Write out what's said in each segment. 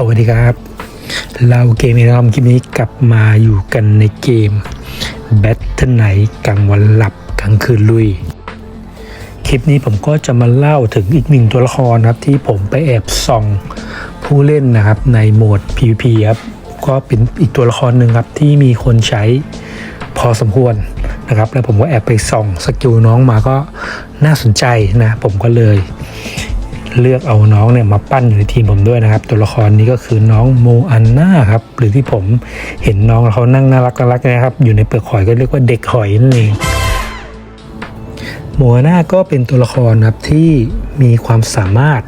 สวัสดีครับ เราเกมเอรอมคลิปนี้กลับมาอยู่กันในเกมแบทเทิลไนกลางวันหลับกลางคืนลุย คลิปนี้ผมก็จะมาเล่าถึงอีกหนึ่งตัวละครครับที่ผมไปแอบส่องผู้เล่นนะครับในโหมด PVP ครับก็เป็นอีกตัวละครหนึ่งครับที่มีคนใช้พอสมควรนะครับ แล้วผมก็แอบไปส่องสกิลน้องมาก็น่าสนใจนะ ผมก็เลย เลือกเอาน้องเนี่ยมาปั้นอยู่ในทีมผมด้วยนะครับ ตัวละครนี้ก็คือน้องโมอันนาครับ หรือที่ผมเห็นน้องเขานั่งน่ารักน่ารักนะครับ อยู่ในเปลือกหอยก็เรียกว่าเด็กหอยนั่นเองโมอาน่าก็เป็นตัวละครครับที่มีความสามารถ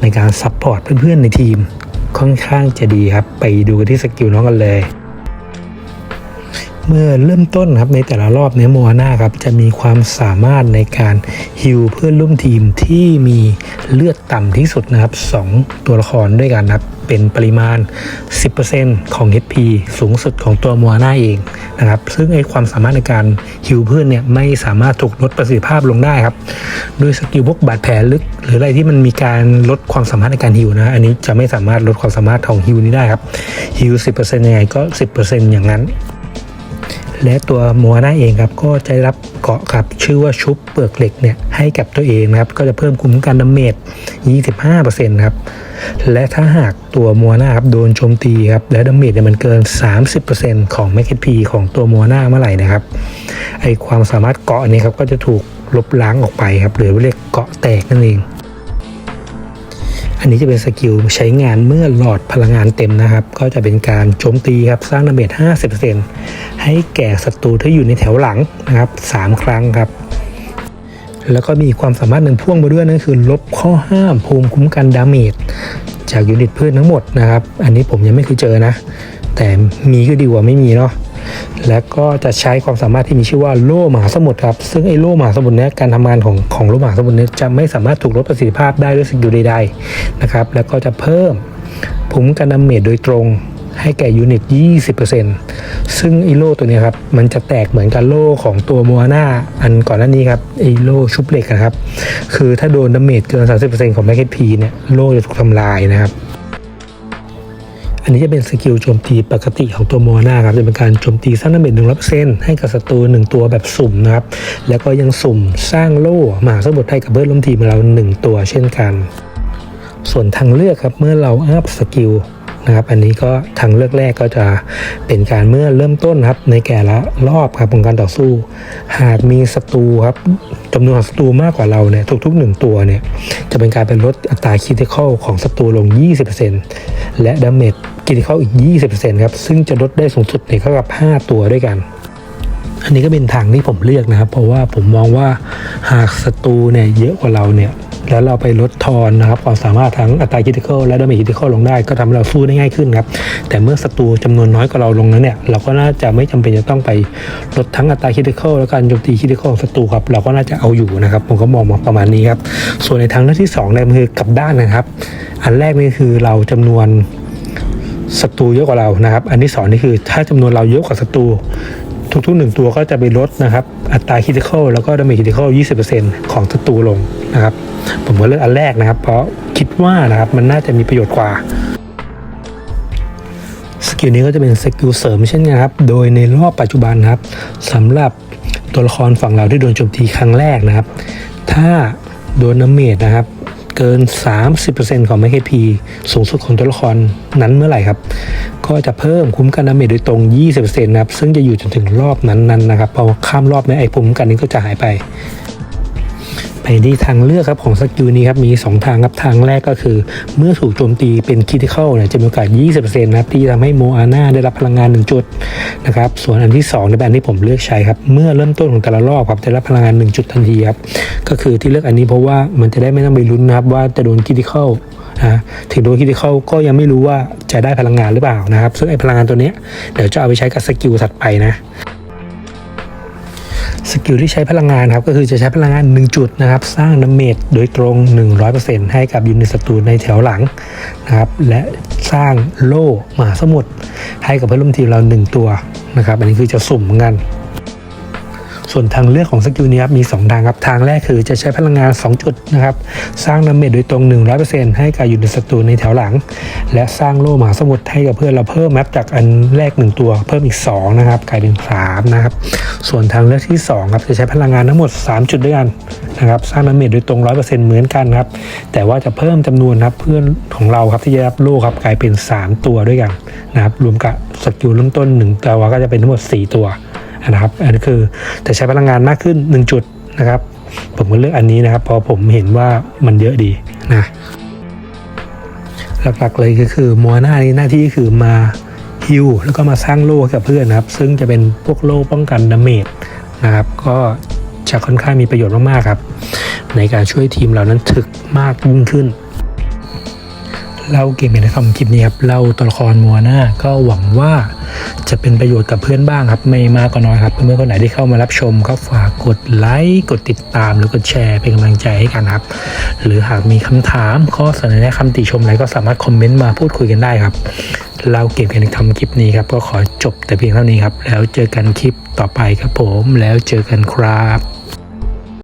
ในการซัพพอร์ตเพื่อนๆในทีมค่อนข้างจะดีครับ ไปดูกันที่สกิลน้องกันเลย เมื่อเริ่มต้นครับในแต่ละรอบเนี้ยโมอาน่าครับจะมีความสามารถในการฮิวเพื่อนร่วมทีมที่มีเลือดต่ำที่สุดนะครับ 2 ตัวละครด้วยกันนะครับเป็นปริมาณ 10%ของ HP สูงสุดของตัวโมอาน่าเองนะครับ ซึ่งไอความสามารถในการฮิวเพื่อนเนี่ยไม่สามารถถูกลดประสิทธิภาพลงได้ครับ ด้วยสกิลพวกบาดแผลลึก หรืออะไรที่มันมีการลดความสามารถในการฮิวนะ อันนี้จะไม่สามารถลดความสามารถของฮิวนี้ได้ครับฮิว10%ยังไงก็ 10%อย่างนั้น และตัวโมอาน่าเองครับก็จะได้รับเกาะครับชื่อว่าชุบเปลือกเหล็กเนี่ยให้กับตัวเองนะครับก็จะเพิ่มคุ้มกันดาเมจ 25%ครับและถ้าหากตัวโมอาน่าครับโดนโจมตีครับและดาเมจเนี่ยมันเกิน 30%ของแมคเคนพีของตัวโมอาน่าเมื่อไหร่นะครับไอความสามารถเกาะนี้ครับก็จะถูกลบล้างออกไปครับหรือเรียกเกาะแตกนั่นเอง อันนี้จะเป็นสกิลใช้งานเมื่อหลอดพลังงานเต็มนะครับ ก็จะเป็นการโจมตีครับ สร้างดาเมจ50%ให้แก่ศัตรูที่อยู่ในแถวหลังนะครับ 3 ครั้งครับ แล้วก็มีความสามารถหนึ่งพ่วงมาด้วยนั่นคือ ลบข้อห้ามภูมิคุ้มกันดาเมจจากยูนิตเพื่อนทั้งหมดนะครับ อันนี้ผมยังไม่เคยเจอนะ แต่มีก็ดีกว่าไม่มีเนาะ และก็จะใช้ความสามารถที่มีชื่อว่าโล่มหาสมุทรครับ ซึ่งไอ้โล่มหาสมุทรเนี้ยการทำงานของของโล่มหาสมุทรเนี้ยจะไม่สามารถถูกลดประสิทธิภาพได้ด้วยสกิลใดๆนะครับ แล้วก็จะเพิ่มภูมิคุ้มกันดาเมจโดยตรงให้แก่ยูนิต 20%ซึ่งไอ้โล่ตัวเนี้ยครับ มันจะแตกเหมือนกับโล่ของตัวโมนาอันก่อนหน้านี้ครับไอ้โล่ชุบเหล็กนะครับ คือถ้าโดนดาเมจเกิน 30%ของแมคเคนพีเนี่ย โล่จะถูกทำลายนะครับ อันนี้จะเป็นสกิลโจมตีปกติของตัวโมนาครับจะเป็นการโจมตีสร้างดาเมจหนึ่งร้อยเปอร์เซ็นต์ให้กับศัตรูหนึ่งตัวแบบสุ่มนะครับ แล้วก็ยังสุ่มสร้างโล่มาสมุทรให้กับเพื่อนร่วมทีมขอเราหนึ่งตัวเช่นกัน ส่วนทางเลือกครับเมื่อเราอัพสกิล นะครับ อันนี้ก็ทางเลือกแรกก็จะเป็นการเมื่อเริ่มต้นครับในแก่ละรอบครับของการต่อสู้ หากมีศัตรูครับจำนวนของศัตรูมากกว่าเราเนี่ยทุกๆหนึ่งตัวเนี่ยจะเป็นการเป็นลดอัตราคิติคอลของศัตรูลง 20%และดาเมจคิติคอลอีก 20%ครับซึ่งจะลดได้สูงสุดในเท่ากับ 5 ตัวด้วยกัน อันนี้ก็เป็นทางที่ผมเลือกนะครับ เพราะว่าผมมองว่าหากศัตรูเนี่ยเยอะกว่าเราเนี่ย แล้วเราไปลดทอนนะครับความสามารถทั้งอัตราคิติคอลและดาเมจคิติคอลลงได้ ก็ทำให้เราสู้ได้ง่ายขึ้นครับแต่เมื่อศัตรูจำนวนน้อยกว่าเราลงนั้นเนี่ยเราก็น่าจะไม่จำเป็นจะต้องไปลดทั้งอัตราคิติคอลและการโจมตีคิติคอลของศัตรูครับเราก็น่าจะเอาอยู่นะครับผมก็มองมาประมาณนี้ครับส่วนในทางเลือกที่2เนี่ยมันคือกลับด้านนะครับ อันแรกนี่คือเราจำนวนศัตรูเยอะกว่าเรานะครับ อันที่สองนี่คือถ้าจำนวนเราเยอะกว่าศัตรู ทุกๆหนึ่งตัวก็จะไปลดนะครับ อัตราคิติคอลแล้วก็ดาเมจคิติคอล20%ของศัตรูลงนะครับ ผมก็เลือกอันแรกนะครับ เพราะคิดว่านะครับมันน่าจะมีประโยชน์กว่าสกิลนี้ก็จะเป็นสกิลเสริมเช่นกันครับ โดยในรอบปัจจุบันนะครับสำหรับตัวละครฝั่งเราที่โดนโจมตีครั้งแรกนะครับ ถ้าโดนน้ำเมจนะครับ เกิน 30%ของ MHP สูงสุดของตัวละครนั้นเมื่อไหร่ครับ ก็จะเพิ่มคุ้มกันดาเมจโดยตรง 20%นะครับ ซึ่งจะอยู่จนถึงรอบนั้นๆนะครับ พอข้ามรอบนี้ไอ้ภูมิคุ้มกันนี้ก็จะหายไป ไปที่ทางเลือกครับของสกิลนี้ครับมี 2 ทางครับทางแรกก็คือ เมื่อถูกโจมตีเป็นคิติคอลเนี่ยจะมีโอกาส 20%นะครับที่ทำให้โมอาน่าได้รับพลังงาน 1 จุดนะครับส่วนอันที่2ในแบบที่ผมเลือกใช้ครับเมื่อเริ่มต้นของแต่ละรอบครับจะได้รับพลังงาน 1 จุดทันทีครับก็คือที่เลือกอันนี้เพราะว่ามันจะได้ไม่ต้องไปลุ้นนะครับว่าจะโดนคิติคอลนะถึงโดนคิติคอลก็ยังไม่รู้ว่าจะได้พลังงานหรือเปล่านะครับซึ่งไอ้พลังงานตัวเนี้ยเดี๋ยวจะเอาไปใช้กับสกิลถัดไปนะ สกิลที่ใช้พลังงานครับก็คือจะใช้พลังงาน 1 จุดนะครับ สร้างดาเมจโดยตรง 100%ให้กับยูนิตศัตรูในแถวหลังนะครับและสร้างโล่มาสมุทรให้กับเพื่อนร่วมทีมเรา 1 ตัวนะครับอันนี้คือจะสุ่มกัน ส่วนทางเลือกของสกิลนี้ครับมี 2 ทางครับทางแรกคือจะใช้พลังงาน 2 จุดนะครับสร้างดาเมจโดยตรง 100%ให้กับยูนิตศัตรูในแถวหลัง และสร้างโล่หมาสมุทรให้กับเพื่อนเราเพิ่มแมปจากอันแรก 1 ตัวเพิ่มอีก 2 นะครับ กลายเป็น 3 นะครับ ส่วนทางเลือกที่ 2 ครับจะใช้พลังงานทั้งหมด 3 จุดด้วยกันนะครับสร้างดาเมจโดยตรง 100%เหมือนกันครับแต่ว่าจะเพิ่มจำนวนครับเพื่อนของเราครับที่จะรับโล่ครับกลายเป็น 3 ตัวด้วยกันนะครับรวมกับสกิลเริ่มต้น1ตัวก็จะเป็นทั้งหมด 4 ตัว นะครับ อันนี้คือจะใช้พลังงานมากขึ้น 1 จุดนะครับ ผมก็เลือกอันนี้นะครับเพราะผมเห็นว่ามันเยอะดีนะหลักๆเลยก็คือมัวหน้านี้หน้าที่คือมาฮิวแล้วก็มาสร้างโล่กับเพื่อนนะครับ ซึ่งจะเป็นพวกโล่ป้องกันดาเมจนะครับ ก็จะค่อนข้างมีประโยชน์มากๆครับ ในการช่วยทีมเรานั้นถึกมากยิ่งขึ้น เล่าเกมในคำคลิปนี้ครับเล่าตัวละครมัวหน้าก็หวังว่าจะเป็นประโยชน์กับเพื่อนบ้างครับ ไม่มากก็น้อยครับ เพื่อนๆคนไหนที่เข้ามารับชมก็ฝากกดไลค์กดติดตามหรือกดแชร์เป็นกำลังใจให้กันครับ หรือหากมีคำถามข้อเสนอแนะคำติชมอะไรก็สามารถคอมเมนต์มาพูดคุยกันได้ครับเล่าเกมกันในคำคลิปนี้ครับ ก็ขอจบแต่เพียงเท่านี้ครับ แล้วเจอกันคลิปต่อไปครับผมแล้วเจอกันครับ